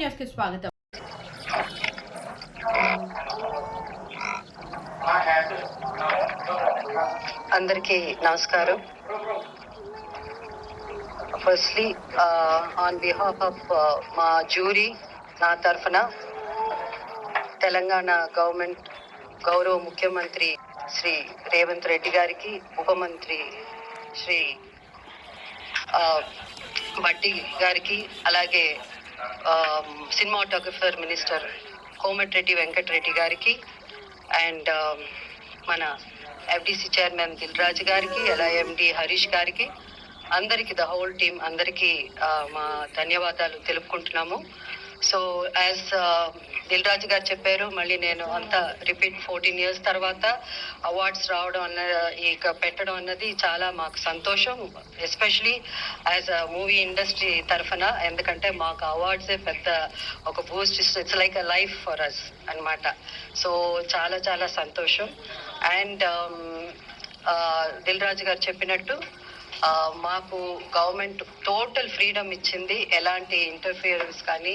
న్యూస్కి స్వాగతం అందరికీ నమస్కారం. ఫస్ట్లీ ఆన్ బిహాఫ్ ఆఫ్ మా జూరీ నా తరఫున తెలంగాణ గవర్నమెంట్ గౌరవ ముఖ్యమంత్రి శ్రీ రేవంత్ రెడ్డి గారికి ఉప మంత్రి శ్రీ uh, ఆ, భట్టి గారికి అలాగే సినిమాటోగ్రఫర్ మినిస్టర్ కోమటిరెడ్డి వెంకటరెడ్డి గారికి అండ్ um, మన ఎఫ్డిసి చైర్మన్ దిల్ రాజు గారికి అలా ఎండి హరీష్ గారికి అందరికి ద హోల్ టీమ్ అందరికీ uh, మా ధన్యవాదాలు తెలుపుకుంటున్నాము. సో యాజ్ దిల్ రాజు గారు చెప్పారు మళ్ళీ నేను అంత రిపీట్ ఫోర్టీన్ ఇయర్స్ తర్వాత అవార్డ్స్ రావడం అన్న ఇక పెట్టడం అన్నది చాలా మాకు సంతోషం especially as a movie industry తరఫున ఎందుకంటే మాకు అవార్డ్సే పెద్ద ఒక boost it's like a life for us అన్నమాట. సో చాలా చాలా సంతోషం. అండ్ um, దిల్ రాజు గారు చెప్పినట్టు మాకు గవర్నమెంట్ టోటల్ ఫ్రీడమ్ ఇచ్చింది ఎలాంటి ఇంటర్ఫియరెన్స్ కానీ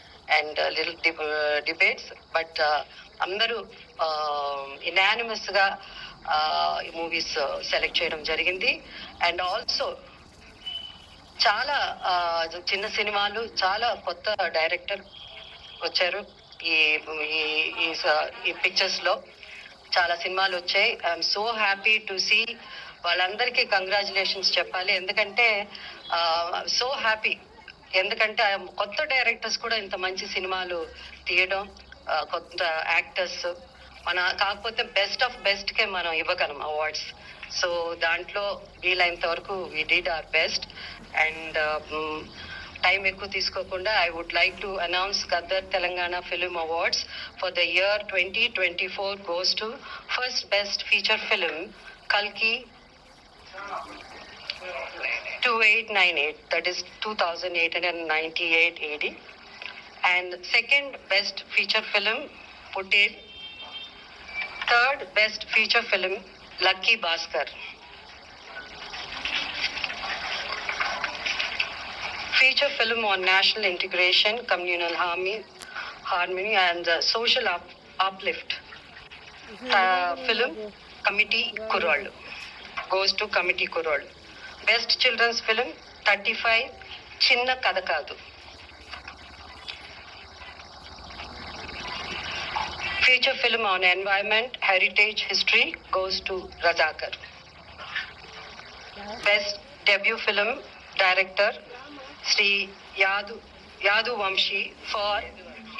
and little debates but అందరూ um, ఇనానిమస్గా ఈ మూవీస్ సెలెక్ట్ uh, చేయడం జరిగింది. అండ్ ఆల్సో చాలా చిన్న సినిమాలు చాలా కొత్త డైరెక్టర్ వచ్చారు. ఈ ఈ- ఈ ఈ పిక్చర్స్లో చాలా సినిమాలు వచ్చాయి. I'm so happy to see వాళ్ళందరికీ కంగ్రాచులేషన్స్ చెప్పాలి. ఎందుకంటే సో హ్యాపీ ఎందుకంటే ఆ కొత్త డైరెక్టర్స్ కూడా ఇంత మంచి సినిమాలు తీయడం కొత్త యాక్టర్స్ మన కాకపోతే బెస్ట్ ఆఫ్ బెస్ట్ కే మనం ఇవ్వగలం అవార్డ్స్. సో దాంట్లో వీలైనంత వరకు we did our best and time ఎక్కువ తీసుకోకుండా I would like to announce Gaddar Telangana film awards for the year twenty twenty four goes to first best feature film కల్కి 2898, that is 2898 AD. And second best feature film, Putel. Third best feature film, Lucky Bhaskar. Feature film on national integration, communal harmony, harmony and social up, uplift. Uh, film, Committee Kurol. Goes to Committee Kurol. Best children's film thirty five Chinna Katha Kaadu feature film on environment heritage history goes to Razakar best debut film director Shri Yadu Yadu Vamshi for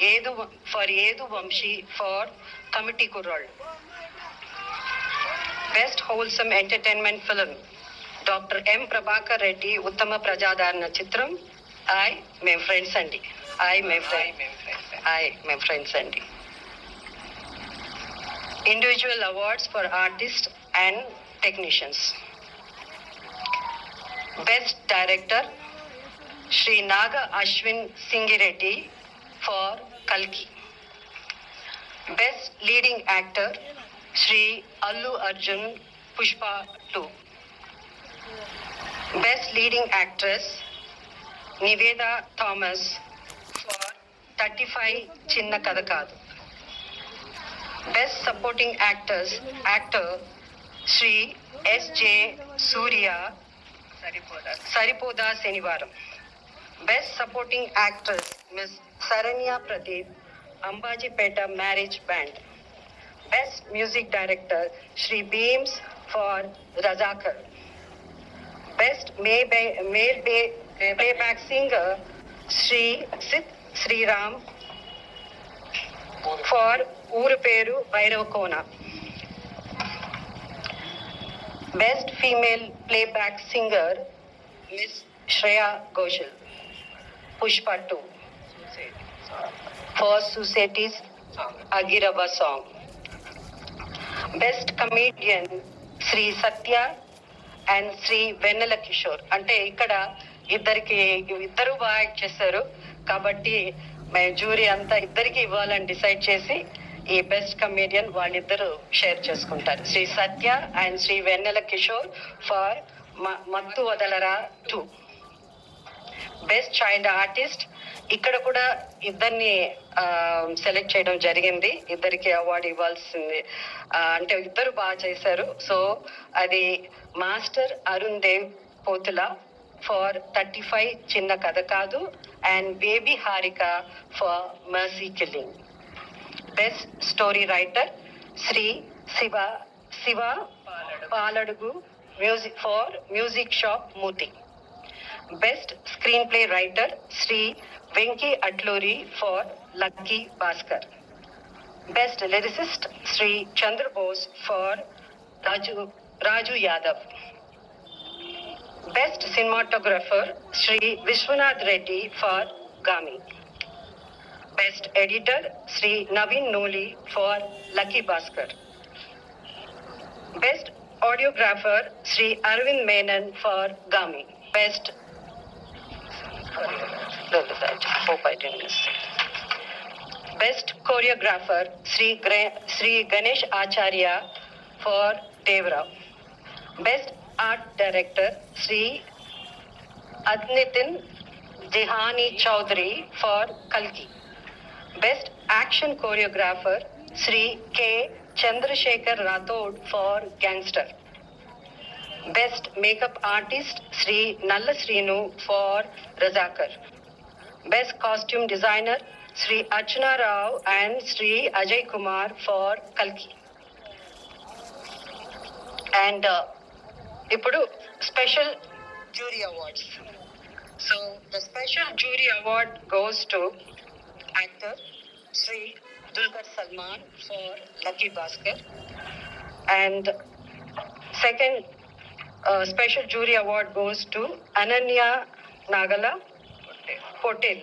Yadu for Yadu Vamshi for committee Kurrallu best wholesome entertainment film doctor M Prabhakar Reddy ఉత్తమ ప్రజాదరణ చిత్రం I మేం friends అండి I మేం friend I మేం friends అండి individual awards for artist and technicians best director Shri Nag Ashwin Singireddy for కల్కి best leading actor Shri Allu Arjun Pushpa two Best Leading Actress Niveda Thomas for 35 Chinna Kadakadu. Best Supporting Actors Actor Sri S.J. Surya Saripoda Senivaram. Best Supporting Actress Miss Saranya Pradeep Ambaji Petta Marriage Band. Best Music Director Sri Beams for Razakar best male, male playback singer Sri sri ram. for Uruperu Bairavakona. Best female playback singer Miss Shreya Ghoshal, Pushpa 2 for Suseti's Agiraba song. Best comedian Sri Satya and Shri Vennela Kishore. అంటే ఇక్కడ ఇద్దరికి ఇద్దరు బాగా act చేశారు. కాబట్టి మేము jury అంతా ఇద్దరికి ఇవ్వాలని డిసైడ్ చేసి ఈ బెస్ట్ కమేడియన్ వాళ్ళిద్దరు షేర్ చేసుకుంటారు. Shri Satya and Shri Vennela Kishore for Mathu Vadalara two. Best child artist ఇక్కడ కూడా ఇద్దరిని సెలెక్ట్ చేయడం జరిగింది. ఇద్దరికి అవార్డు ఇవ్వాల్సింది. అంటే ఇద్దరు బాగా చేశారు. సో అది master Arun Dev Pothula for thirty five Chinna Katha Kaadu. And baby Harika for mercy killing best story writer Shri Shiva Shiva Paladugu. Music for music shop Murthy Best Screenplay Writer Sri Venki Atluri for Lucky Bhaskar. Best Lyricist Sri Chandrabose for Raju, Raju Yadav. Best Cinematographer Sri Vishwanath Reddy for Gami. Best Editor Sri Naveen Noli for Lucky Bhaskar. Best Audiographer Sri Arvind Menon for Gami. Best learn the French. Hope I didn't miss it. Best choreographer Sri, Gra- Sri Ganesh Acharya for Devrao. Best art director Sri Adnitin Dehani Chowdhury for Kalki. Best action choreographer Sri K. Chandrasekhar Rathod for Gangster. Best makeup artist Sri Nalla Srinu for Razakar. Best costume designer Sri Archana Rao and Sri Ajay Kumar for Kalki. And uh, ఇప్పుడు special jury awards so the special jury award goes to actor Shri Dulquer Salmaan for Lucky Bhaskar and second uh, special jury award goes to Ananya Nagala Potel.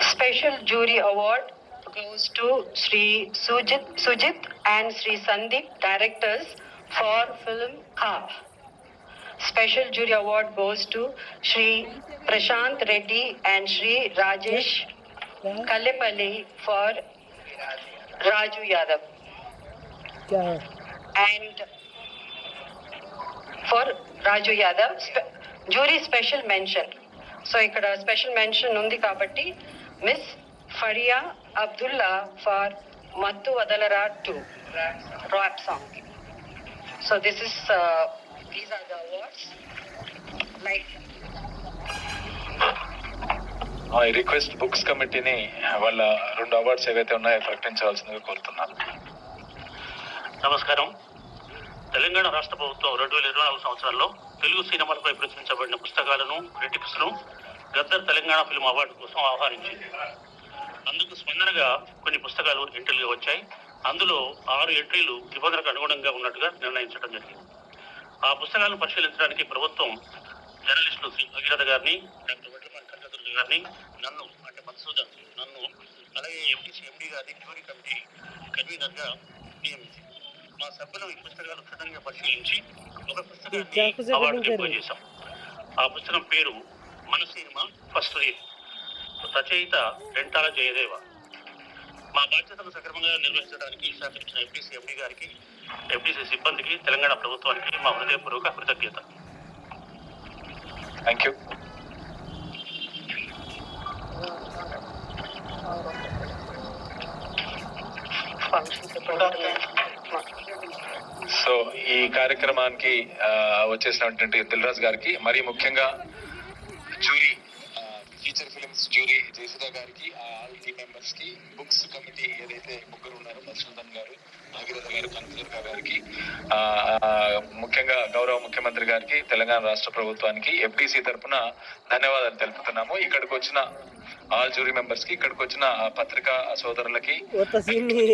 Special jury award goes to Sri Sujit, Sujit and Sri Sandeep, directors for film Ka. Special jury award goes to Sri Prashant Reddy and Sri Rajesh Kallepalli for Raju Yadav. क्या है And for Raju Yadav, spe- jury special mention. So ఇక్కడ special mention ఉంది కాబట్టి miss Faria Abdullah for Mathu Vadalara two rap song so this is these are the awards I request books కమిటీని వాళ్ళ రెండు awards ఏవైతే ఉన్నాయో ప్రకటించవలసిందిగా కోరుతున్నాను. నమస్కారం. తెలంగాణ రాష్ట్ర ప్రభుత్వం రెండు వేల ఇరవై నాలుగు సంవత్సరాల్లో తెలుగు సినిమాలపై ప్రచురించబడిన పుస్తకాలను క్రిటిక్స్ను గద్దర్ తెలంగాణ ఫిల్మ్ అవార్డు కోసం ఆహ్వానించింది. అందుకు స్పందనగా కొన్ని పుస్తకాలు ఎంట్రీలుగా వచ్చాయి. అందులో ఆరు ఎంట్రీలు నిబంధనకు అనుగుణంగా ఉన్నట్టుగా నిర్ణయించడం జరిగింది. ఆ పుస్తకాలను పరిశీలించడానికి ప్రభుత్వం జర్నలిస్టులు శ్రీ భగీరథ గారిని డాక్టర్ వెట్రమన్ కనకదుర్గ గారిని నన్ను అంటే మధుసూదన్ నన్ను అలాగే ఎంపీసీ ఎండి గారిని జ్యూరీ కమిటీ కన్వీనర్గా నియమించింది మా సభ్యులు ఈ పుస్తకాలు క్షుణ్ణంగా పరిశీలించి ఒక పుస్తకాన్ని అవార్డుకి ఎంపిక చేశాం. ఆ పుస్తకం పేరు మన సినిమా ఫస్ట్ రీడ్ రచయిత రెంటాల జయదేవ. మా బాధ్యతను సక్రమంగా నిర్వహించడానికి సహకరించిన ఎంపీసీ ఎండి గారికి ఎంపీసీ సిబ్బందికి తెలంగాణ ప్రభుత్వానికి మా హృదయపూర్వక కృతజ్ఞత. థ్యాంక్ యూ సో ఈ కార్యక్రమానికి వచ్చేసినటువంటి దిల్రాజ్ గారికి మరీ ముఖ్యంగా jury feature films jury Jayasudha గారికి ఆల్ టీమ్ మెంబర్స్కి బుక్స్ కమిటీ ఏదైతే ముగ్గురు ఉన్నారో మధుసూదన్ గారు నాగిరథ గారు కనకదుర్గ గారికి ఆ, ఆ, ముఖ్యంగా గౌరవ ముఖ్యమంత్రి గారికి తెలంగాణ రాష్ట్ర ప్రభుత్వానికి ఎఫ్డిసి తరపున ధన్యవాదాలు తెలుపుతున్నాము ఇక్కడికి వచ్చిన ఆల్ జ్యూరీ మెంబర్స్ కి ఇక్కడికి వచ్చిన ఆ పత్రికా సోదరులకి वो तस्वीर नहीं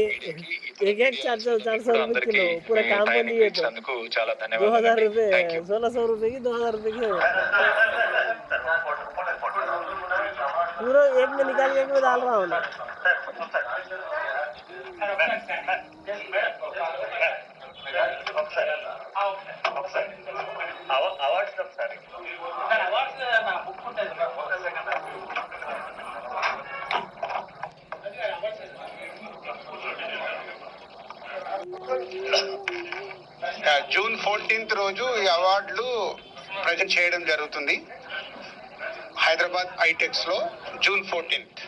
एक एक चार सौ चार सौ रुपये అందరికీ किलो पूरा మీ काम టైం बंद है तो ఇచ్చినందుకు చాలా दो हजार ధన్యవాదాలు रुपये థ్యాంక్ యూ सोलह सौ रुपये की दो हजार रुपये की हो पूरा एक में निकाल के एक में डाल रहा हूँ ఒకసారి జూన్ ఫోర్టీన్త్ రోజు ఈ అవార్డులు ప్రజెంట్ చేయడం జరుగుతుంది. హైదరాబాద్ ఐటెక్స్లో జూన్ ఫోర్టీన్త్.